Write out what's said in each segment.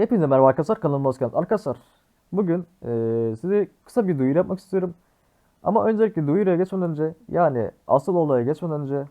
Hepinize merhaba arkadaşlar kanalıma hoş geldiniz. Arkadaşlar bugün eee, size kısa bir duyuru yapmak istiyorum. Ama öncelikle duyuruya geçmeden önce yani asıl olaya geçmeden önce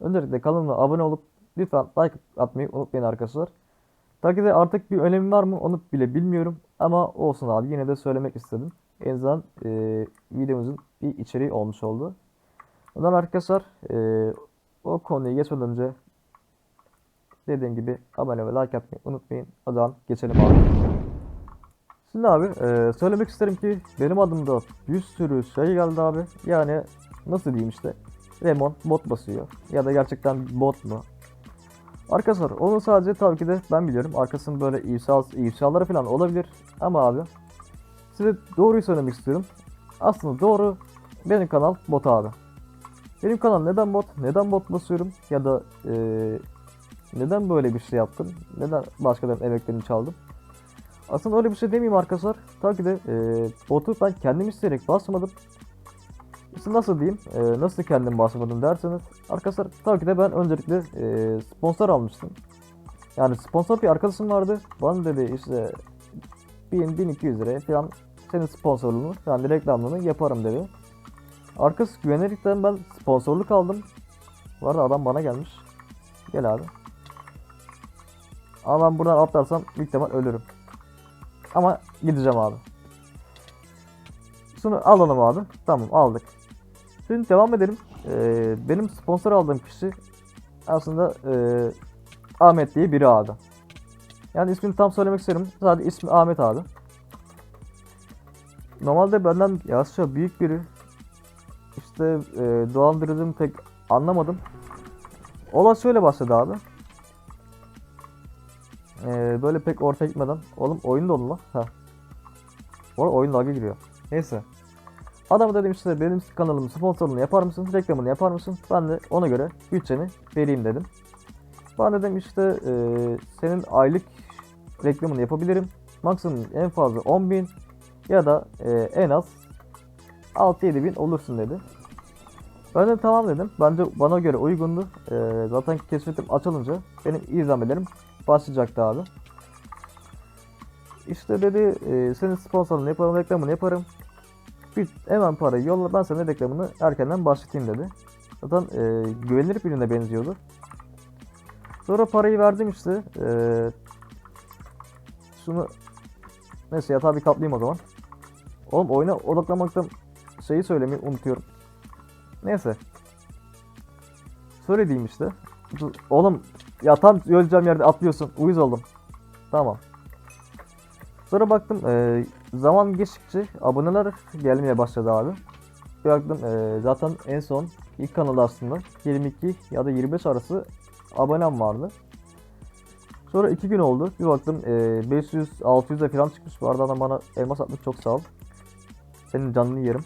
öncelikle kanalıma abone olup lütfen like atmayı unutmayın arkadaşlar. Tabii de artık bir önemi var mı onu bile bilmiyorum ama olsun abi yine de söylemek istedim. En azından eee, videomuzun bir içeriği olmuş oldu. Ondan arkadaşlar eee, o konuya geçmeden önce Dediğim gibi abone ve like atmayı unutmayın. O zaman geçelim abi. Şimdi abi e, söylemek isterim ki benim adımda bir sürü şey geldi abi. Yani nasıl diyeyim işte. Remon bot basıyor. Ya da gerçekten bot mu? Arkadaşlar onu sadece tabii ki de ben biliyorum. Arkasının böyle ifşa, ifşaları falan olabilir. Ama abi size doğruyu söylemek istiyorum. Aslında doğru benim kanal bot abi. Benim kanal neden bot? Neden bot basıyorum? Ya da eee neden böyle bir şey yaptım? Neden başkalarının emeklerini çaldım? Aslında öyle bir şey demeyeyim arkadaşlar. Tabii ki de e, botu ben kendim isteyerek basmadım. İşte nasıl diyeyim? e, nasıl kendim basmadım derseniz. Arkadaşlar tabii ki de ben öncelikle e, sponsor almıştım. Yani sponsor bir arkadaşım vardı. Bana dedi işte 1000-1200 liraya falan senin sponsorluğunu yani reklamını yaparım dedi. Arkası güvenerekten ben sponsorluk aldım. Bu arada adam bana gelmiş. Gel abi. Ama ben buradan atlarsam büyük ihtimal ölürüm. Ama gideceğim abi. Şunu alalım abi. Tamam aldık. Şimdi devam edelim. Ee, benim sponsor aldığım kişi aslında ee, Ahmet diye biri abi. Yani ismini tam söylemek isterim. Sadece ismi Ahmet abi. Normalde benden yaşça büyük biri. İşte ee, dolandırıldığımı pek anlamadım. Olay şöyle başladı abi. Ee, böyle pek ortaya gitmeden. Oğlum oyun dolu lan. Ha. Bu arada oyun lag'a giriyor. Neyse. Adam dedim işte benim kanalımın sponsorluğunu yapar mısın? Reklamını yapar mısın? Ben de ona göre bütçeni vereyim dedim. Ben dedim işte e, senin aylık reklamını yapabilirim. Maksimum en fazla 10.000 ya da e, en az 6-7 bin olursun dedi. Ben de tamam dedim. Bence bana göre uygundu. E, zaten keşfetim açılınca benim izlemelerim başlayacaktı abi. İşte dedi e, senin sponsorunu yaparım, reklamını yaparım. Bir, hemen parayı yolla ben sana reklamını erkenden başlatayım dedi. Zaten e, güvenilir birine benziyordu. Sonra parayı verdim işte. E, şunu neyse ya tabii katlayayım o zaman. Oğlum oyuna odaklanmaktan şeyi söylemeyi unutuyorum. Neyse. Söylediğim işte. Oğlum ya tam öleceğim yerde atlıyorsun. Uyuz oldum. Tamam. Sonra baktım e, zaman geçtikçe aboneler gelmeye başladı abi. Baktım e, zaten en son ilk kanalda aslında 22 ya da 25 arası abonem vardı. Sonra 2 gün oldu. Bir baktım e, 500-600'e falan çıkmış. Bu arada adam bana elmas atmış çok sağ ol. Senin canını yerim.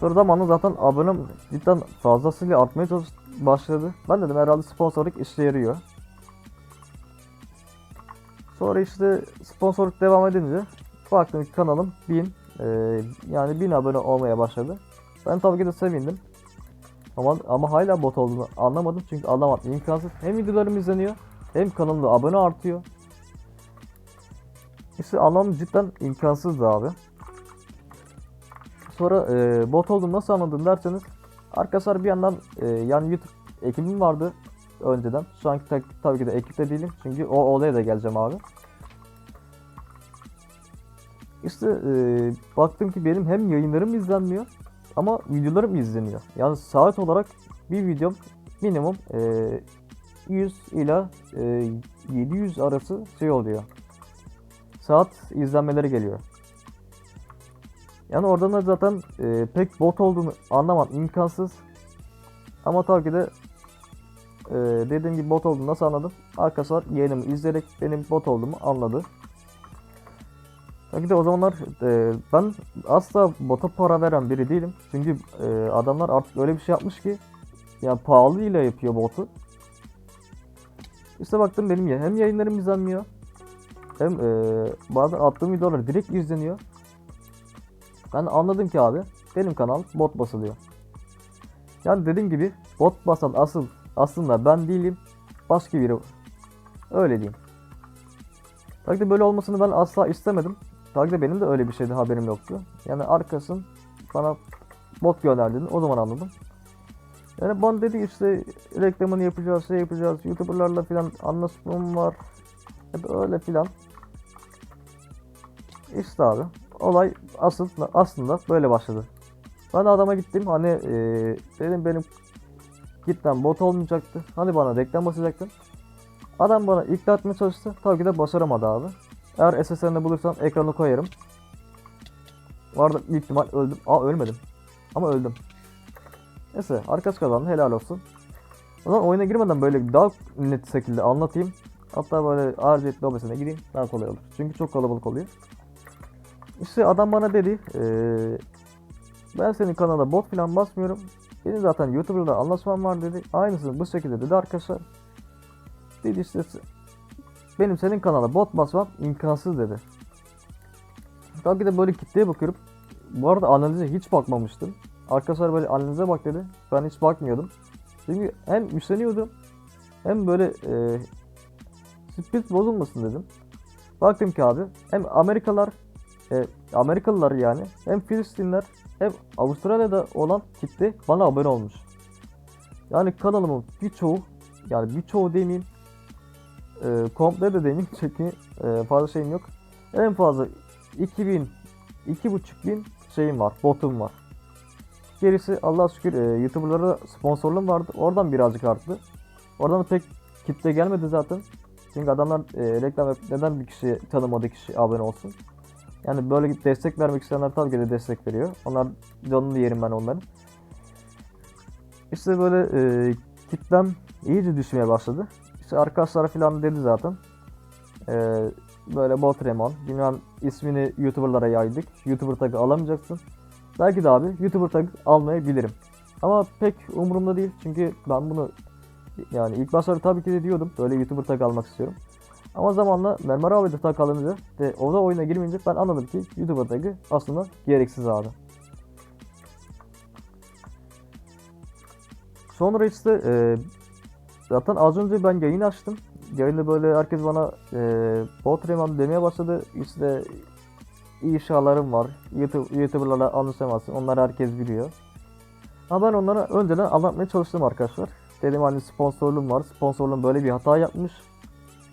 Sonra zamanla zaten abonem cidden fazlasıyla artmaya çalış- başladı. Ben dedim herhalde sponsorluk işe yarıyor. Sonra işte sponsorluk devam edince baktım ki kanalım 1000 e, yani 1000 abone olmaya başladı. Ben tabii ki de sevindim. Ama ama hala bot olduğunu anlamadım çünkü anlamadım imkansız. Hem videolarım izleniyor hem kanalımda abone artıyor. İşte anlamı cidden imkansızdı abi. Sonra e, bot olduğunu nasıl anladım derseniz arkadaşlar bir yandan e, yani YouTube ekibim vardı önceden. Şu anki ta- tabii ki de ekipte değilim çünkü o olaya da geleceğim abi. İşte e, baktım ki benim hem yayınlarım izlenmiyor ama videolarım izleniyor. Yani saat olarak bir videom minimum e, 100 ila e, 700 arası şey oluyor. Saat izlenmeleri geliyor. Yani oradan da zaten e, pek bot olduğunu anlamam imkansız. Ama tabii ki de e, dediğim gibi bot olduğunu nasıl anladım? Arkadaşlar yayınımı izleyerek benim bot olduğumu anladı. Tabii de o zamanlar e, ben asla bota para veren biri değilim. Çünkü e, adamlar artık öyle bir şey yapmış ki yani pahalı ile yapıyor botu. İşte baktım benim ya hem yayınlarım izlenmiyor hem e, bazen attığım videolar direkt izleniyor. Ben anladım ki abi benim kanal bot basılıyor. Yani dediğim gibi bot basan asıl aslında ben değilim başka biri. Öyle diyeyim. De böyle olmasını ben asla istemedim. De benim de öyle bir şeydi haberim yoktu. Yani arkasın bana bot gönderdiğini o zaman anladım. Yani bana dedi işte reklamını yapacağız, şey yapacağız, youtuberlarla filan anlaşmam var. Hep öyle filan. İşte abi olay asıl, aslında böyle başladı. Ben de adama gittim hani eee, dedim benim gitmem bot olmayacaktı. Hani bana reklam basacaktın. Adam bana ikna etmeye çalıştı. Tabii ki de başaramadı abi. Eğer SSR'ını bulursam ekranı koyarım. Vardı büyük ihtimal öldüm. Aa ölmedim. Ama öldüm. Neyse arkadaş kazandı helal olsun. O zaman oyuna girmeden böyle daha net şekilde anlatayım. Hatta böyle RCT lobisine gireyim daha kolay olur. Çünkü çok kalabalık oluyor. İşte adam bana dedi eee, ben senin kanala bot falan basmıyorum. Benim zaten YouTuber'la anlaşmam var dedi. Aynısını bu şekilde dedi arkadaşlar. Dedi işte benim senin kanala bot basmam imkansız dedi. Tabii ki de böyle kitleye bakıyorum. Bu arada analize hiç bakmamıştım. Arkadaşlar böyle analize bak dedi. Ben hiç bakmıyordum. Çünkü hem üşeniyordum hem böyle e, speed bozulmasın dedim. Baktım ki abi hem Amerikalılar e, Amerikalılar yani hem Filistinler hem Avustralya'da olan kitle bana abone olmuş. Yani kanalımın birçoğu yani birçoğu demeyeyim e, komple de demeyeyim çünkü e, fazla şeyim yok. En fazla 2000 2.5 bin şeyim var, botum var. Gerisi Allah şükür e, YouTuber'lara sponsorluğum vardı. Oradan birazcık arttı. Oradan da pek kitle gelmedi zaten. Çünkü adamlar e, reklam neden bir kişi tanımadığı kişi abone olsun. Yani böyle destek vermek isteyenler tabii ki de destek veriyor. Onlar canını yerim ben onların. İşte böyle e, kitlem iyice düşmeye başladı. İşte arkadaşlar falan dedi zaten. E, böyle Botremon, bilmem ismini YouTuber'lara yaydık. YouTuber tagı alamayacaksın. Belki de abi YouTuber tag almayabilirim. Ama pek umurumda değil çünkü ben bunu yani ilk başlarda tabii ki de diyordum böyle YouTuber tag almak istiyorum. Ama zamanla Mermer abi de tag alınca ve o da oyuna girmeyince ben anladım ki YouTuber tagı aslında gereksiz abi. Sonra işte e, zaten az önce ben yayın açtım. Yayında böyle herkes bana e, bot Rayman demeye başladı. İşte inşalarım var. YouTube, YouTuber'larla anlaşamazsın. Onları herkes biliyor. Ama ben onlara önceden anlatmaya çalıştım arkadaşlar. Dedim hani sponsorluğum var. Sponsorluğum böyle bir hata yapmış.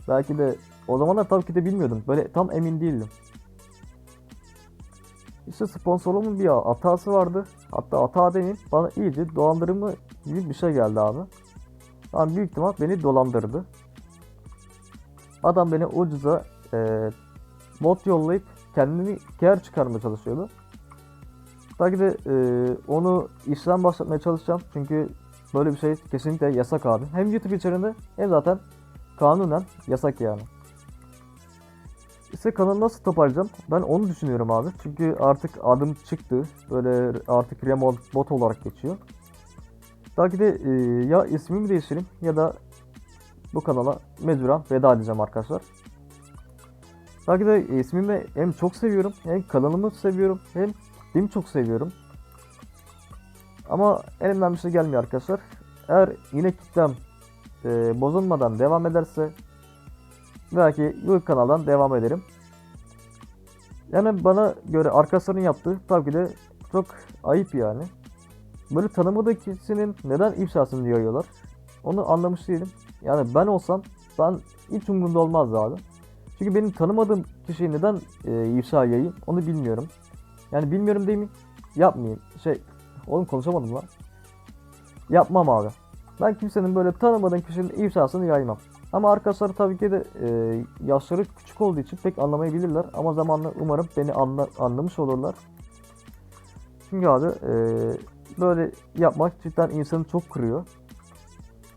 Belki de o zamanlar tabii ki de bilmiyordum. Böyle tam emin değildim. İşte sponsorluğumun bir hatası vardı. Hatta hata demeyeyim. Bana iyice dolandırımı gibi bir şey geldi abi. Tamam büyük ihtimal beni dolandırdı. Adam beni ucuza e, bot yollayıp kendini kar çıkarmaya çalışıyordu. Tabii ki de e, onu işlem başlatmaya çalışacağım. Çünkü böyle bir şey kesinlikle yasak abi. Hem YouTube içerisinde hem zaten kanunen yasak yani. İşte kanalı nasıl toparlayacağım? Ben onu düşünüyorum abi. Çünkü artık adım çıktı. Böyle artık remote bot olarak geçiyor. Belki de e, ya ismimi değiştireyim ya da bu kanala mecburen veda edeceğim arkadaşlar. Belki de ismimi hem çok seviyorum hem kanalımı seviyorum hem kitlemi çok seviyorum. Ama elimden bir şey gelmiyor arkadaşlar. Eğer yine kitlem e, bozulmadan devam ederse belki bu kanaldan devam ederim. Yani bana göre arkadaşların yaptığı tabii ki de çok ayıp yani. Böyle tanımadığı kişinin neden ifşasını yayıyorlar? Onu anlamış değilim. Yani ben olsam ben hiç umurumda olmazdı abi. Çünkü benim tanımadığım kişiyi neden e, ifşa yayayım onu bilmiyorum. Yani bilmiyorum değil mi? Yapmayayım. Şey, oğlum konuşamadım lan. Yapmam abi. Ben kimsenin böyle tanımadığım kişinin ifşasını yaymam. Ama arkadaşlar tabii ki de e, yaşları küçük olduğu için pek anlamayabilirler. Ama zamanla umarım beni anla, anlamış olurlar. Çünkü abi e, böyle yapmak cidden insanı çok kırıyor.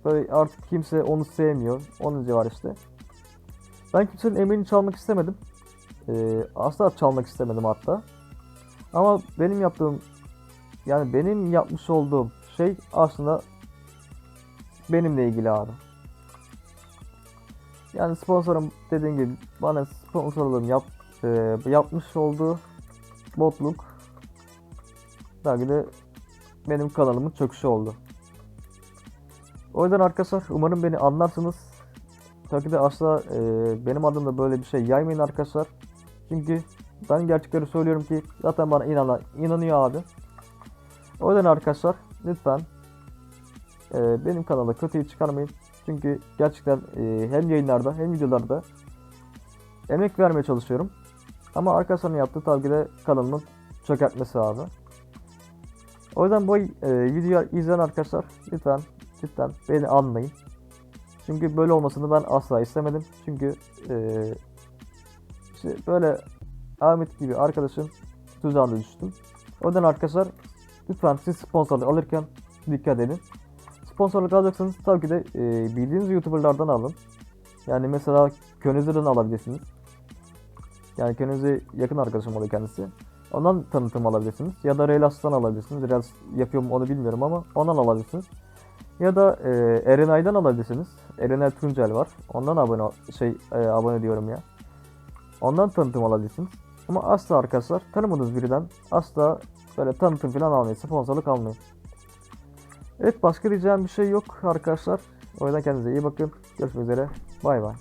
Böyle artık kimse onu sevmiyor. Onun var işte. Ben kimsenin emeğini çalmak istemedim. Ee, asla çalmak istemedim hatta. Ama benim yaptığım yani benim yapmış olduğum şey aslında benimle ilgili abi. Yani sponsorum dediğim gibi bana sponsorluğum yap, e, yapmış olduğu botluk belki de benim kanalımın çöküşü oldu. O yüzden arkadaşlar umarım beni anlarsınız. tabii de asla e, benim adımda böyle bir şey yaymayın arkadaşlar. Çünkü ben gerçekleri söylüyorum ki zaten bana inanan, inanıyor abi. O yüzden arkadaşlar lütfen e, benim kanala kötüyü çıkarmayın. Çünkü gerçekten e, hem yayınlarda hem videolarda emek vermeye çalışıyorum. Ama arkadaşların yaptığı tabii kanalımın çökertmesi abi. O yüzden bu e, videoyu izleyen arkadaşlar lütfen cidden beni anlayın. Çünkü böyle olmasını ben asla istemedim. Çünkü e, işte böyle Ahmet gibi arkadaşın tuzağına düştüm. O yüzden arkadaşlar lütfen siz sponsorluk alırken dikkat edin. Sponsorluk alacaksanız tabii ki de e, bildiğiniz YouTuber'lardan alın. Yani mesela Könüzer'den alabilirsiniz. Yani Könüz'e yakın arkadaşım oluyor kendisi. Ondan tanıtım alabilirsiniz. Ya da Relas'tan alabilirsiniz. Relas yapıyor mu onu bilmiyorum ama ondan alabilirsiniz. Ya da e, Erenay'dan alabilirsiniz. Erenay Tuncel var. Ondan abone şey e, abone diyorum ya. Ondan tanıtım alabilirsiniz. Ama asla arkadaşlar tanımadığınız birinden asla böyle tanıtım falan almayın. Sponsorluk almayın. Evet başka diyeceğim bir şey yok arkadaşlar. O yüzden kendinize iyi bakın. Görüşmek üzere. Bay bay.